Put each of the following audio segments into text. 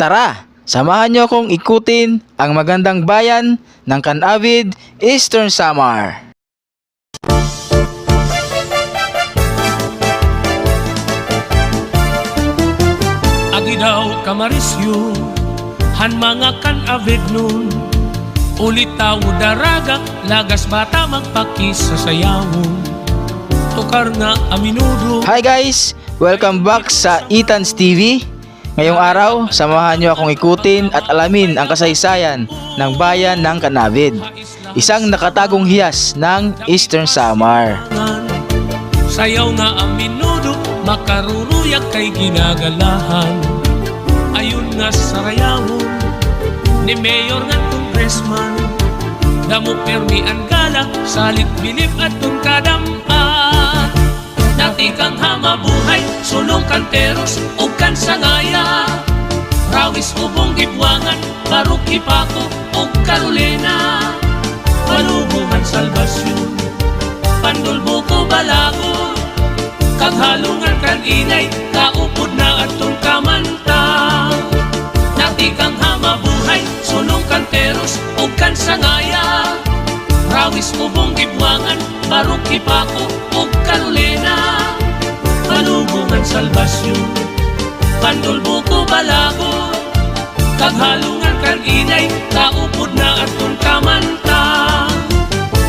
Tara, samahan niyo akong ikutin ang magandang bayan ng Canavid, Eastern Samar. Agi daw kamarisyo Han mga kan avid nun Ulit tao daraga Lagas bata magpakis sa sayawon Tukar nga aminudo Hi guys! Welcome back sa Ethan's TV. Ngayong araw, samahan niyo akong ikutin at alamin ang kasaysayan ng bayan ng Canavid. Isang nakatagong hiyas ng Eastern Samar. Sayaw nga ang minudo Makaruruyag kay ginagalahan Ayun nga sa rayawon Ni Mayor nga congressman Damo permi ang gala Salit bilib at tun kadampan Dati kang hamabuhay Sulong kanteros o kan sangaya Rawis ubong gibwangan Barok ipako o karolina Palubungan salbasyon Pandulbo ko balago. Kaghalungan kan inay Kaupod na atong kamanta. Nati kang hamabuhay Sunong kanteros o kan sangaya Rawis ubong gibwangan Barok ipako Pandulbo ko balago. Kaghalungan kan inay Kaupod na atong kamanta.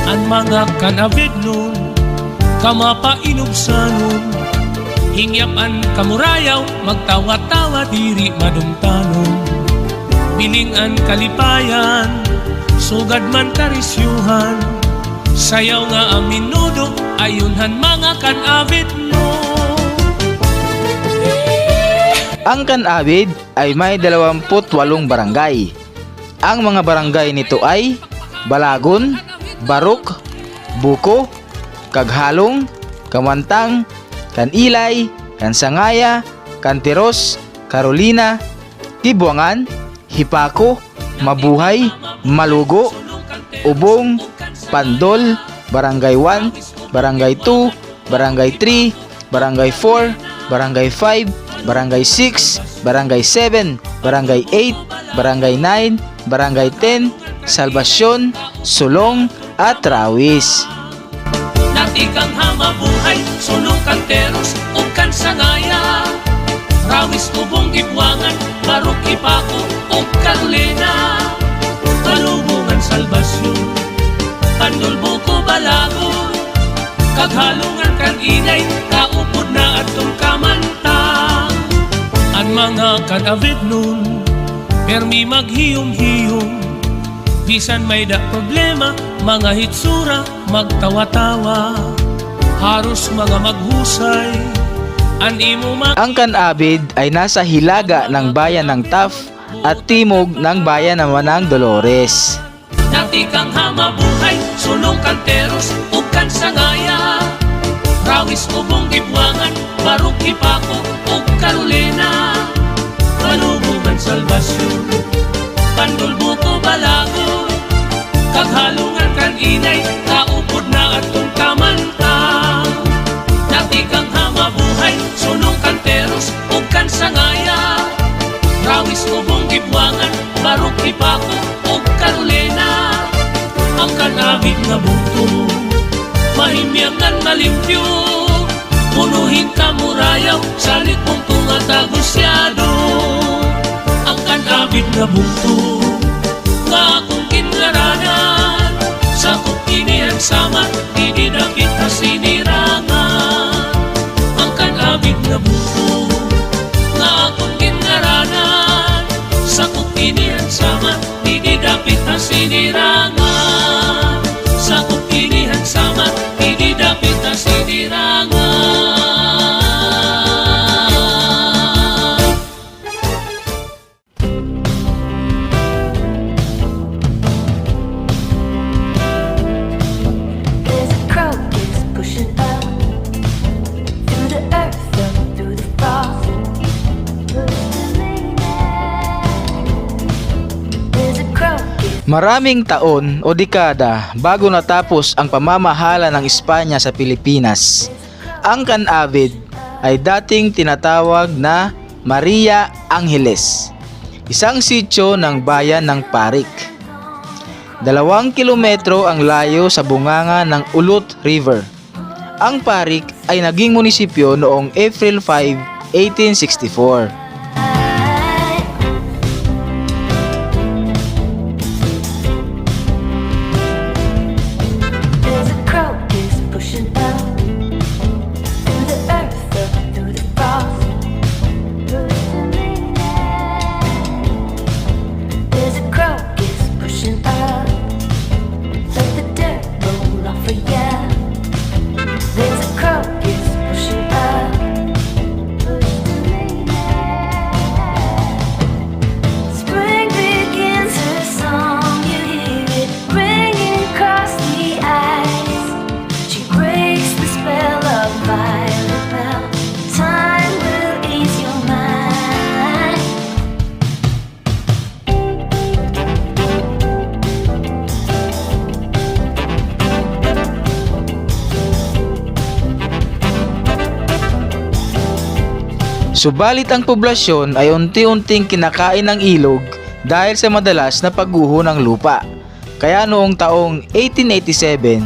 Ang mga kanabid nun Kamapa inubsanon Hingyapan kamurayaw Magtawa-tawa diri madumtanon Bilingan kalipayan Sugad man karisyuhan Sayaw nga ang Ayunhan mga kanabid nun Ang Canavid ay may 28 barangay. Ang mga barangay nito ay Balagon, Baruk, Buko, Kaghalong, Kamantang, Kanilay, Kansangaya, Kanteros, Carolina, Tibuangan, Hipako, Mabuhay, Malugo, Ubong, Pandol, Barangay 1, Barangay 2, Barangay 3, Barangay 4, Barangay 5, Barangay 6, Barangay 7, Barangay 8, Barangay 9, Barangay 10, Salvasyon, Sulong at Rawis. Dati kang hamabuhay, sulong kanteros o kansangaya. Rawis ubong gibwangan, barok ipako o karolina Balubungan salbasyon, pandulbo ko balago. Kaghalungan kan inay, kaupod Ang mga kanavid nun, permi maghiyom-hiyom Bisan may da problema, mga hitsura, magtawa-tawa. Haros mga maghusay, Ang Canavid ay nasa hilaga ng bayan ng Taf at timog ng bayan ng Manang Dolores. Dati kang hamabuhay, sulong kanteros, o kansangaya. Rawis ubong gibwangan, barok ipako, karolina Balubungan salbasyon, pandulbo ko balago Kaghalungan kan inay, kaupod na atong kamanta. Dati kang hamabuhay, sulong kanteros, o kansangaya Rawis ubong gibwangan, barok ipako, o karolina Ang kanabig na bungto, mahimyangan malimpyo. Punuhin ka murayaw, salit mong tungatagusyado Ang kanabig na bungto, nga akong kinlaranan Sa kukinihan sama, dinidakit na sinirangan Maraming taon o dekada bago natapos ang pamamahala ng Espanya sa Pilipinas, ang Canavid ay dating tinatawag na Maria Angeles. isang sityo ng bayan ng Parik. Dalawang kilometro ang layo sa bunganga ng Ulut River. Ang Parik ay naging munisipyo noong April 5, 1864. Subalit ang poblasyon ay unti-unting kinakain ng ilog dahil sa madalas na pagguho ng lupa. Kaya noong taong 1887,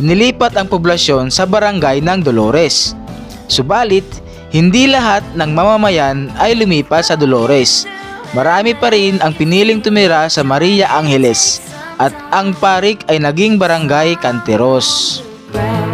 inilipat ang poblasyon sa barangay ng Dolores. Subalit, hindi lahat ng mamamayan ay lumipat sa Dolores. Marami pa rin ang piniling tumira sa Maria Angeles at ang parik ay naging barangay Canteros. Grab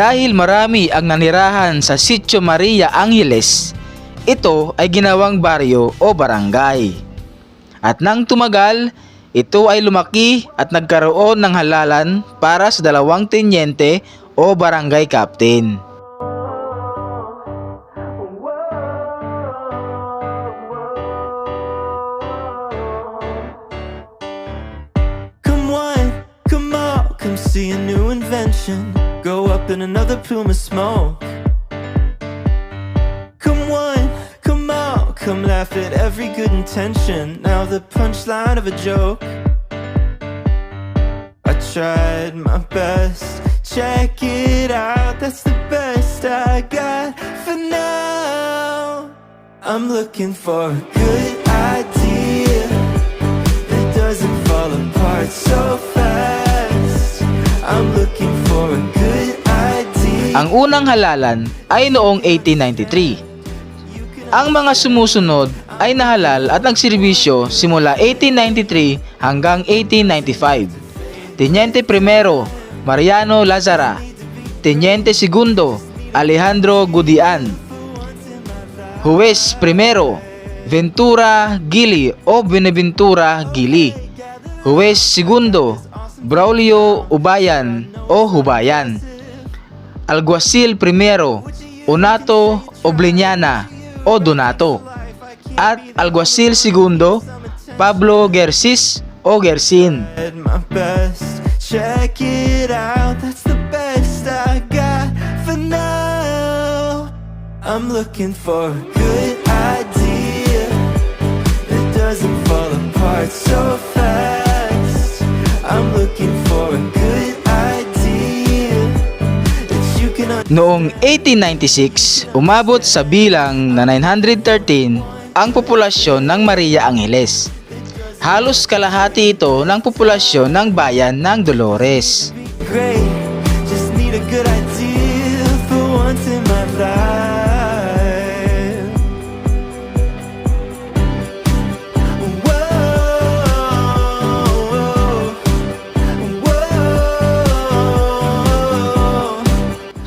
Dahil marami ang nanirahan sa Sitio Maria Angeles, ito ay ginawang baryo o barangay. At nang tumagal, ito ay lumaki at nagkaroon ng halalan para sa dalawang tenyente o barangay captain. Come one, come all, come see a new invention. In another plume of smoke. Come one, come out, come laugh at every good intention. Now the punchline of a joke. I tried my best, check it out, that's the best I got for now. I'm looking for a good idea that doesn't fall apart so fast. I'm looking for a. Ang unang halalan ay noong 1893. Ang mga sumusunod ay nahalal at nagserbisyo simula 1893 hanggang 1895. Teniente Primero, Mariano Lazara. Teniente Segundo, Alejandro Gudian. Juez Primero, Ventura Gili o Beneventura Gili. Juez Segundo, Braulio Ubayan o Hubayan. Alguacil Primero, Onato Obliñana o Donato. At Alguacil Segundo, Pablo Gersis o Gersin. Check it out, that's the best I got for now. I'm looking for a good idea that doesn't fall apart so fast. I'm looking for a Noong 1896, umabot sa bilang na 913 ang populasyon ng Maria Angeles. Halos kalahati ito ng populasyon ng bayan ng Dolores. great.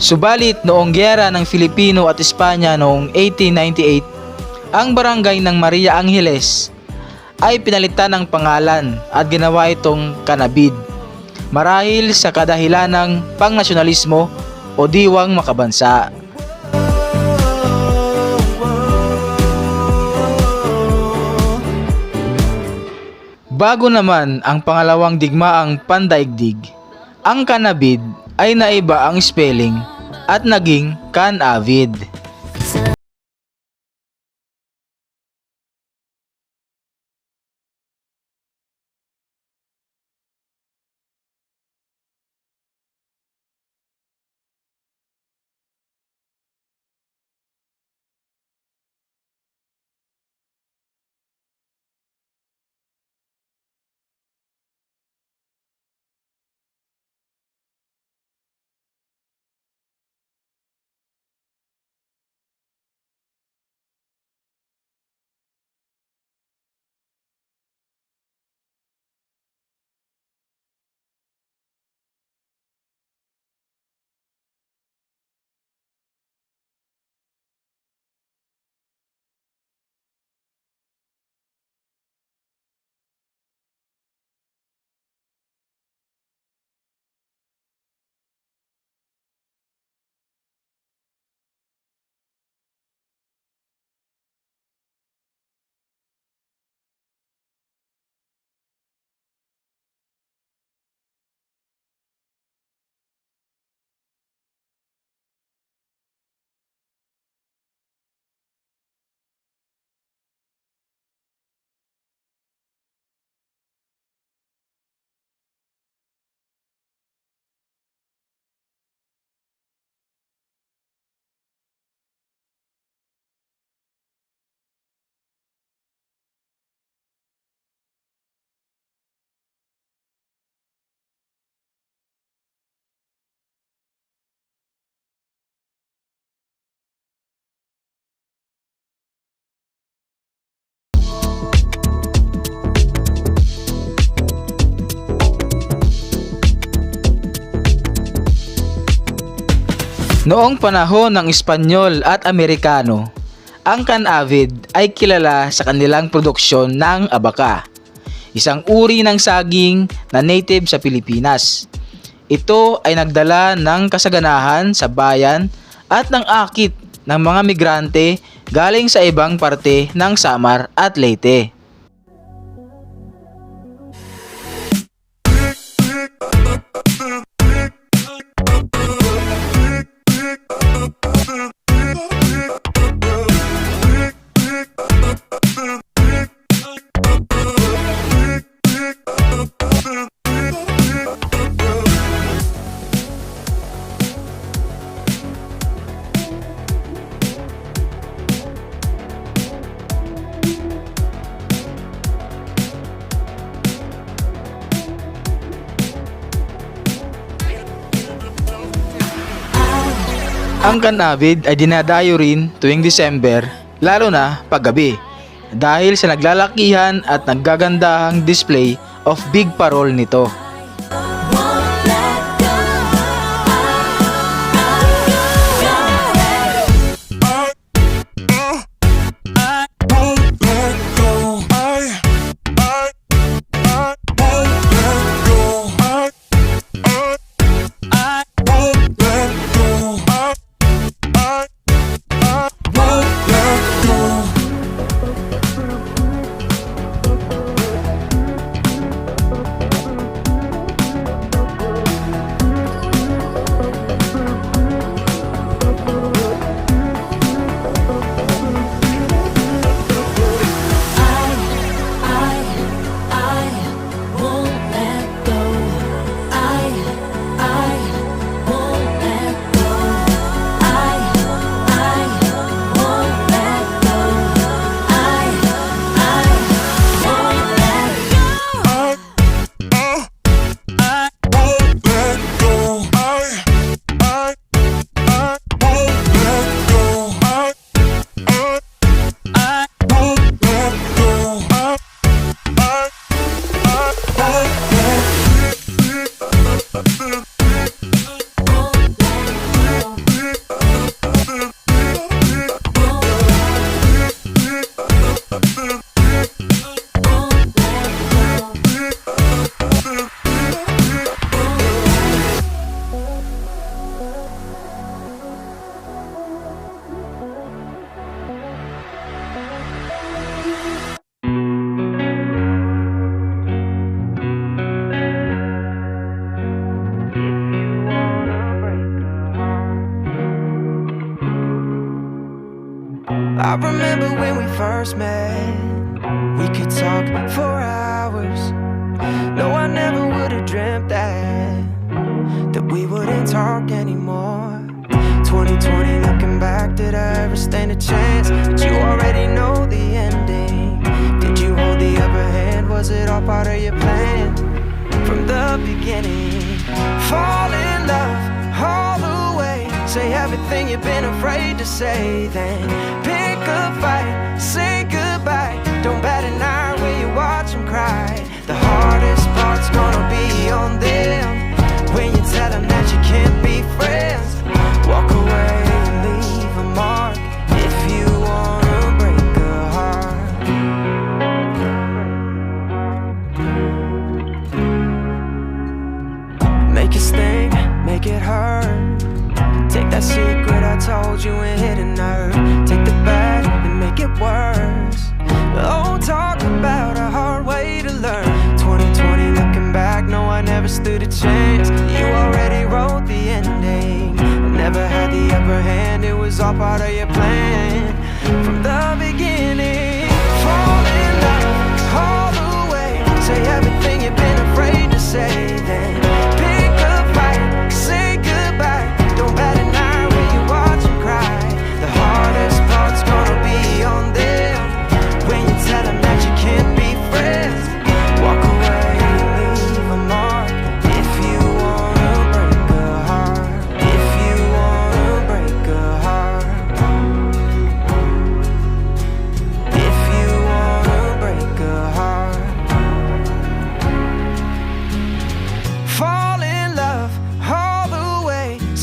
Subalit noong gyera ng Filipino at Espanya noong 1898, ang barangay ng Maria Angeles ay pinalitan ng pangalan at ginawa itong Kanabid. Marahil sa kadahilan ng pangnasyonalismo o diwang makabansa. Bago naman ang pangalawang digmaang pandaigdig, ang kanabid ay naiba ang spelling at naging kanavid. Noong panahon ng Espanyol at Amerikano, ang canavid ay kilala sa kanilang produksyon ng abaka, isang uri ng saging na native sa Pilipinas. Ito ay nagdala ng kasaganahan sa bayan at ng akit ng mga migrante galing sa ibang parte ng Samar at Leyte. Ang canavid ay dinadayo rin tuwing December, lalo na paggabi, dahil sa naglalakihan at naggagandahang display of big parol nito. First met. We could talk for hours. No, I never would have dreamt that that we wouldn't talk anymore. 2020, looking back, did I ever stand a chance? But you already know the ending. Did you hold the upper hand? Was it all part of your plan from the beginning? Fall in love all the way. Say everything you've been afraid to say. Then pick a of your plan. From the beginning, fall in love all the way. Say everything you've been afraid to say.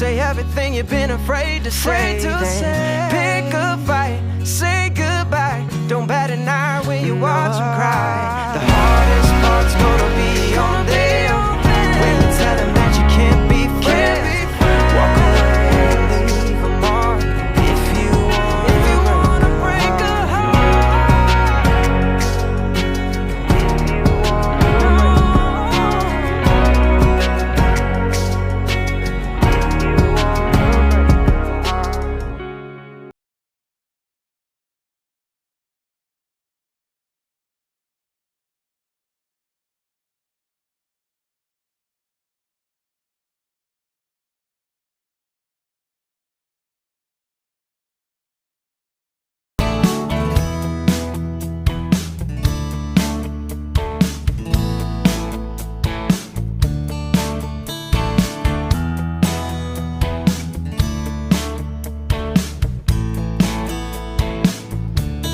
Say everything you've been afraid to say. then Pick a fight, say goodbye. Don't bat an eye when you watch them cry. The hardest part's gonna be on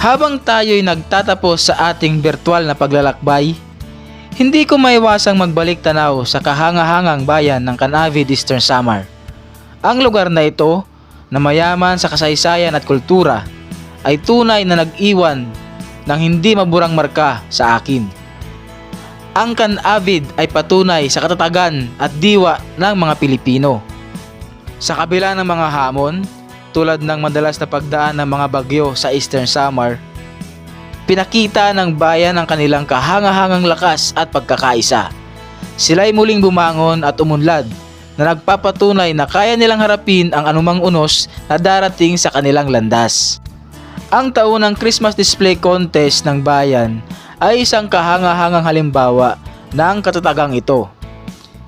Habang tayo'y nagtatapos sa ating virtual na paglalakbay, hindi ko maiwasang magbalik tanaw sa kahangahangang bayan ng Canavid Eastern Samar. Ang lugar na ito, na mayaman sa kasaysayan at kultura, ay tunay na nag-iwan ng hindi maburang marka sa akin. Ang Canavid ay patunay sa katatagan at diwa ng mga Pilipino. Sa kabila ng mga hamon, tulad ng madalas na pagdaan ng mga bagyo sa Eastern Samar, pinakita ng bayan ang kanilang kahangahangang lakas at pagkakaisa. Sila'y muling bumangon at umunlad na nagpapatunay na kaya nilang harapin ang anumang unos na darating sa kanilang landas. Ang taunang Christmas Display Contest ng bayan ay isang kahangahangang halimbawa ng katatagang ito.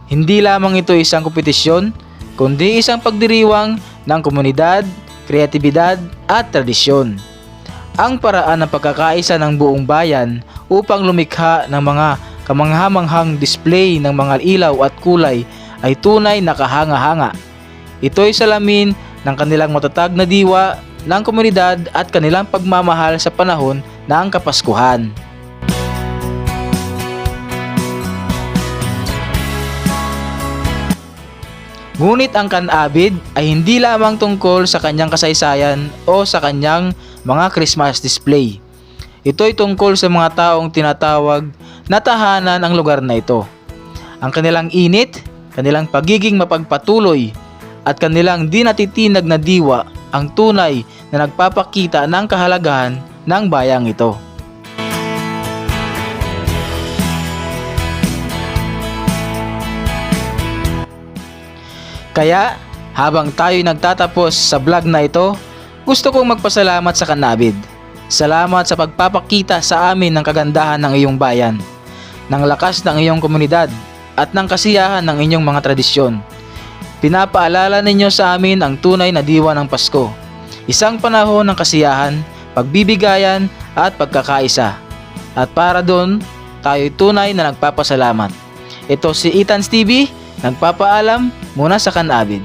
Hindi lamang ito isang kompetisyon, kundi isang pagdiriwang ng komunidad, kreatibidad at tradisyon. Ang paraan ng pagkakaisa ng buong bayan upang lumikha ng mga kamanghamanghang display ng mga ilaw at kulay ay tunay na kahanga-hanga. Ito'y salamin ng kanilang matatag na diwa ng komunidad at kanilang pagmamahal sa panahon ng Kapaskuhan. Ngunit ang kanabid ay hindi lamang tungkol sa kanyang kasaysayan o sa kanyang mga Christmas display. Ito'y tungkol sa mga taong tinatawag na tahanan ang lugar na ito. Ang kanilang init, kanilang pagiging mapagpatuloy, at kanilang di natitinag na diwa ang tunay na nagpapakita ng kahalagahan ng bayang ito. Kaya, habang tayo'y nagtatapos sa vlog na ito, Gusto kong magpasalamat sa Kanabid. Salamat sa pagpapakita sa amin ng kagandahan ng iyong bayan, ng lakas ng iyong komunidad, at ng kasiyahan ng inyong mga tradisyon. Pinapaalala ninyo sa amin ang tunay na diwa ng Pasko. Isang panahon ng kasiyahan, pagbibigayan at pagkakaisa. At para doon, tayo'y tunay na nagpapasalamat. Ito si Ethan's TV, nagpapaalam muna sa Kanabid.